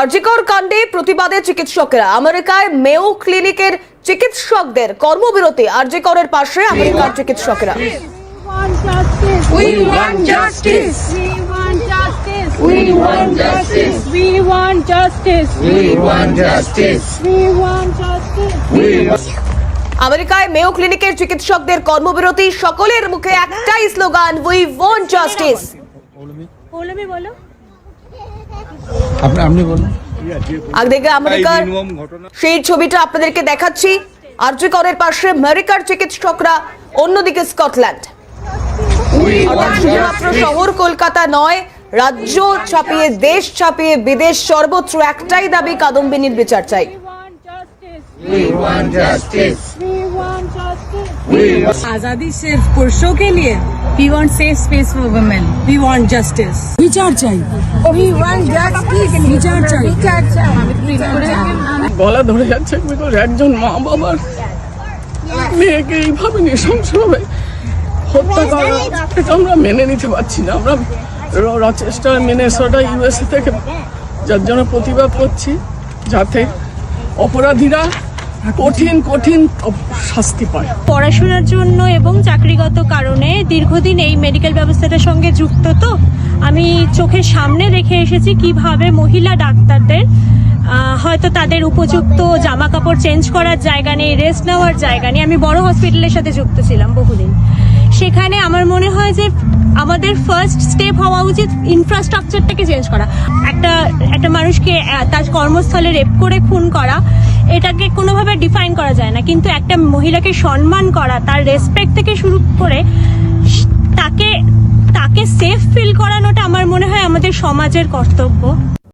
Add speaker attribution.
Speaker 1: আরজিকর কাণ্ডে প্রতিবাদে চিকিৎসকেরা আমেরিকায় মেও ক্লিনিকের চিকিৎসকদের কর্মবিরতি আরজিকরের পাশে আমেরিকার চিকিৎসকেরা। আমেরিকায় মেও ক্লিনিকের চিকিৎসকদের কর্মবিরতি সকলের মুখে একটাই স্লোগান উই ওয়ান্ট জাস্টিস
Speaker 2: বলো।
Speaker 3: আপনি আপনি বলুন।
Speaker 1: একদিকে আমেরিকার সেই ছবিটা আপনাদেরকে দেখাচ্ছি। আরজিকরের পাশে আমেরিকার চিকিৎসকরা অন্যদিকে স্কটল্যান্ড। শুধুমাত্র শহর কলকাতা নয় রাজ্য ছাপিয়ে দেশ ছাপিয়ে বিদেশ সর্বত্র একটাই দাবি কাদম্বিনীর বিচার চাই।
Speaker 2: We want justice.
Speaker 4: we want justice.
Speaker 2: We want justice.
Speaker 4: We want
Speaker 5: आजादी सिर्फ पुरुषों के लिए we want safe space for women we want justice विचार चाहिए
Speaker 4: we want justice.
Speaker 5: विचार चाहिए
Speaker 4: বিচার চাই বিচার চাই
Speaker 6: গলা ধরে যাচ্ছে বিকজ একজন মা বাবার মেয়েকে এইভাবে নৃশংসভাবে হত্যা করা এটা আমরা মেনে নিতে পারছি না আমরা র- রচেস্টার মিনেসোটা ইউএসএ থেকে যার জন্য প্রতিবাদ করছি যাতে অপরাধীরা কঠিন কঠিন শাস্তি পায়।
Speaker 2: পড়াশোনার জন্য এবং চাকরিগত কারণে দীর্ঘদিন এই মেডিকেল ব্যবস্থাটার সঙ্গে যুক্ত তো। আমি চোখের সামনে দেখে এসেছি কীভাবে মহিলা ডাক্তারদের হয়তো তাদের উপযুক্ত জামা কাপড় চেঞ্জ করার জায়গা নেই রেস্ট নেওয়ার জায়গা নেই। আমি বড় হসপিটালের সাথে যুক্ত ছিলাম বহুদিন। সেখানে আমার মনে হয় যে আমাদের ফার্স্ট স্টেপ হওয়া উচিত ইনফ্রাস্ট্রাকচারটাকে চেঞ্জ করা। একটা একটা মানুষকে তার কর্মস্থলে রেপ করে, খুন করা এটাকে কোনোভাবে ডিফাইন করা যায় না। কিন্তু একটা মহিলাকে সম্মান করা, তার রেসপেক্ট থেকে শুরু করে তাকে তাকে সেফ ফিল করানোটা আমার মনে হয় আমাদের সমাজের কর্তব্য।